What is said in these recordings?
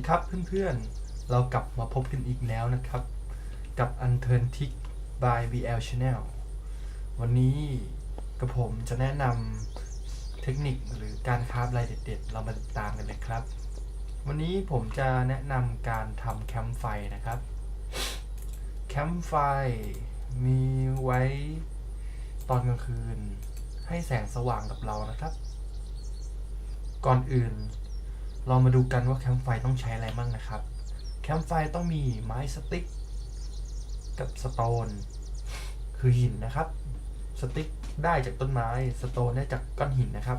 ดีครับเพื่อนๆ เรากลับมาพบกันอีกแล้วนะครับ กับ Unturn t i c by BL Channel วันนี้กระผมจะแนะนำเทคนิคหรือการคราฟรายเด็ดๆ เรามาติดตามกันเลยครับ วันนี้ผมจะแนะนำการทำแคมป์ไฟนะครับ แคมป์ไฟมีไว้ตอนกลางคืน ให้แสงสว่างกับเรานะครับ ก่อนอื่น เรามาดูกันว่าแคมป์ไฟต้องใช้อะไรบ้างนะครับ แคมป์ไฟต้องมีไม้สติ๊กกับสโตน คือหินนะครับ สติ๊กได้จากต้นไม้ สโตนได้จากก้อนหินนะครับ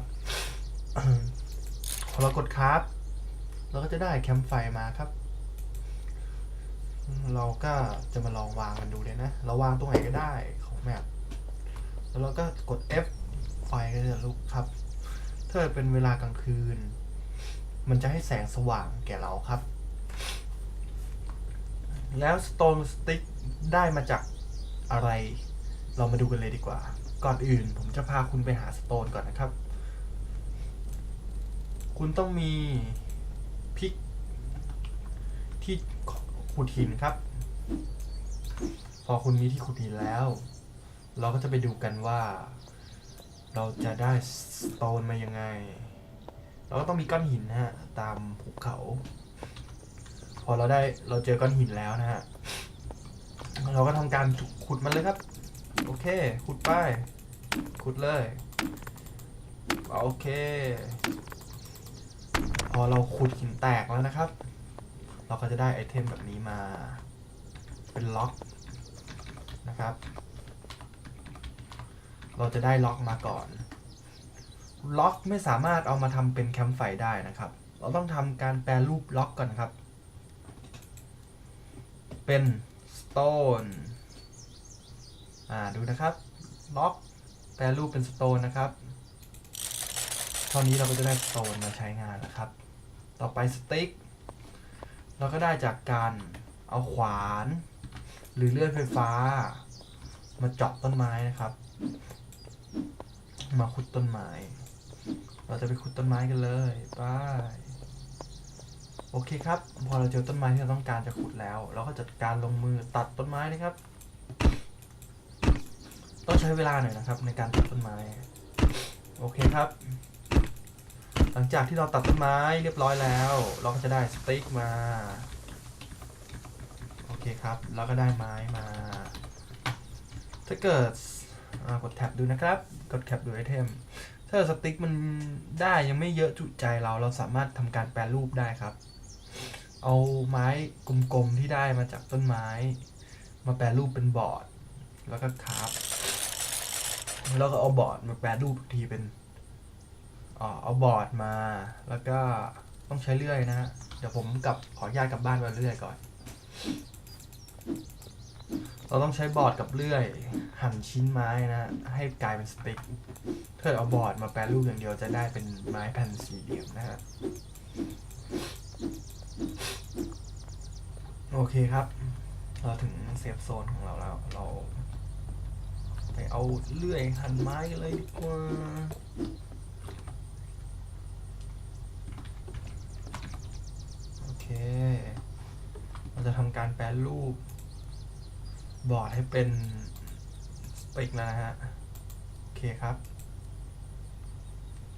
พอเรากดคราฟเราก็จะได้แคมป์ไฟมาครับ เราก็จะมาลองวางมันดูเลยนะ เราวางตรงไหนก็ได้ของแมปแล้วเราก็กด F ไฟก็จะลุกครับ ถ้าเป็นเวลากลางคืน มันจะให้แสงสว่างแก่เราครับ แล้วสโตนสติ๊กได้มาจากอะไร เรามาดูกันเลยดีกว่า ก่อนอื่นผมจะพาคุณไปหาสโตนก่อนนะครับ คุณต้องมีพิกที่ขุดหินครับ พอคุณมีที่ขุดหินแล้ว เราก็จะไปดูกันว่า เราจะได้สโตนมายังไง เราก็ต้องมีก้อนหินนะฮะตามภูเขา พอเราได้เราเจอก้อนหินแล้วนะฮะเราก็ทำการขุดมันเลยครับ โอเค ขุดไปขุดเลยโอเค พอเราขุดหินแตกแล้วนะครับ เราก็จะได้ไอเทมแบบนี้มา เป็นล็อกนะครับ เราจะได้ล็อกมาก่อน ล็อกไม่สามารถเอามาทำเป็นแคมป์ไฟได้นะครับ เราต้องทำการแปลรูปล็อกก่อนครับ เป็น stone อ่าดูนะครับล็อกแปลรูปเป็น stone นะครับ เท่านี้เราก็จะได้ stone มาใช้งานแล้วครับ ต่อไปสติ๊กเราก็ได้จากการเอาขวาน หรือเลื่อยไฟฟ้า มาเจาะต้นไม้นะครับ มาขุดต้นไม้ เราจะไปขุดต้นไม้กันเลยไปโอเคครับ พอเราเจอต้นไม้ที่เราต้องการจะขุดแล้ว เราก็จัดการลงมือตัดต้นไม้นะครับ ต้องใช้เวลาหน่อยนะครับ ในการตัดต้นไม้ โอเคครับ หลังจากที่เราตัดต้นไม้เรียบร้อยแล้ว เราก็จะได้สติ๊กมา โอเคครับแล้วก็ได้ไม้มา ถ้าเกิดกดแท็บดูนะครับ กดแท็บดูไอเทม ถ้าสติ๊กมันได้ยังไม่เยอะจุใจเรา เราสามารถทำการแปลรูปได้ครับ เอาไม้กลมๆที่ได้มาจากต้นไม้ มาแปลรูปเป็นบอร์ด แล้วก็คราฟแล้วก็เอาบอร์ดมาแปลรูปอีกทีเป็นอ่าเอาบอร์ดมา แล้วก็ต้องใช้เลื่อยนะฮะ เดี๋ยวผมกลับขออนุญาตกลับบ้านมาเลื่อยก่อน เราต้องใช้บอร์ดกับเลื่อย หั่นชิ้นไม้นะให้กลายเป็นสติ๊กถ้าเอาบอร์ดมาแปรรูปอย่างเดียวจะได้เป็นไม้แผ่นสี่เหลี่ยมนะฮะโอเคครับ เราถึงเซฟโซนของเราแล้วเราไปเอาเลื่อยหั่นไม้กันเลยดีกว่าโอเค เราจะทำการแปรรูป บอร์ดให้เป็นสติ๊กแล้วนะฮะ โอเคครับ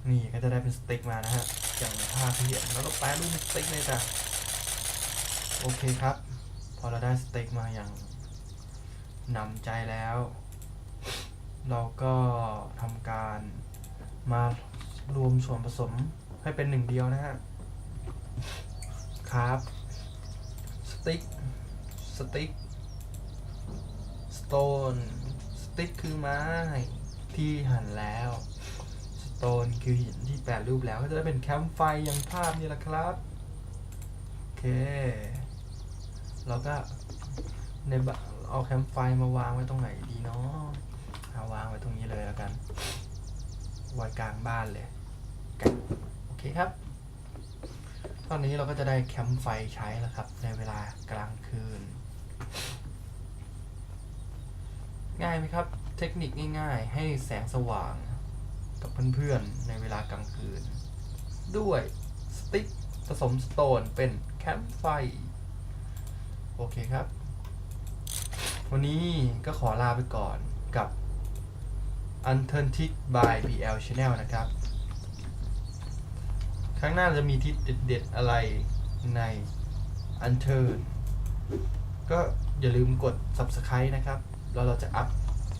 นี่ก็จะได้เป็นสติ๊กมานะฮะอย่างภาพที่เห็นแล้วก็แปรรูปสติ๊กเลยจ้ะโอเคครับ พอเราได้สเต็กมาอย่างนำใจแล้ว เราก็ทำการมารวมส่วนผสมให้เป็นหนึ่งเดียวนะฮะครับสติ๊กสติ๊ก โตนสติ๊กคือไม้ที่หั่นแล้วสโตนคือหินที่แปรรูปแล้วก็จะได้เป็นแคมป์ไฟอย่างภาพนี้แหละครับโอเคเราก็ในบเอาแคมป์ไฟมาวางไว้ตรงไหนดีเนาะเอาวางไว้ตรงนี้เลยแล้วกันไว้กลางบ้านเลยโอเคครับ ตอนนี้เราก็จะได้แคมป์ไฟใช้แล้วครับ ในเวลากลางคืน ง่ายไหมครับ เทคนิคง่าย ๆ ให้แสงสว่าง กับเพื่อนๆในเวลากลางคืน ด้วยสติ๊กผสมสโตนเป็นแคมป์ไฟ โอเคครับ วันนี้ก็ขอลาไปก่อนกับ u n t u r n t i c by BL Channel นะครับ ครั้งหน้าจะมีทิศเด็ดๆอะไรใน u n t u r n ก็อย่าลืมกด Subscribe นะครับ แล้วเราจะอัป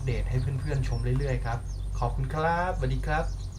เดตให้เพื่อนๆชมเรื่อยๆครับ ขอบคุณครับสวัสดีครับ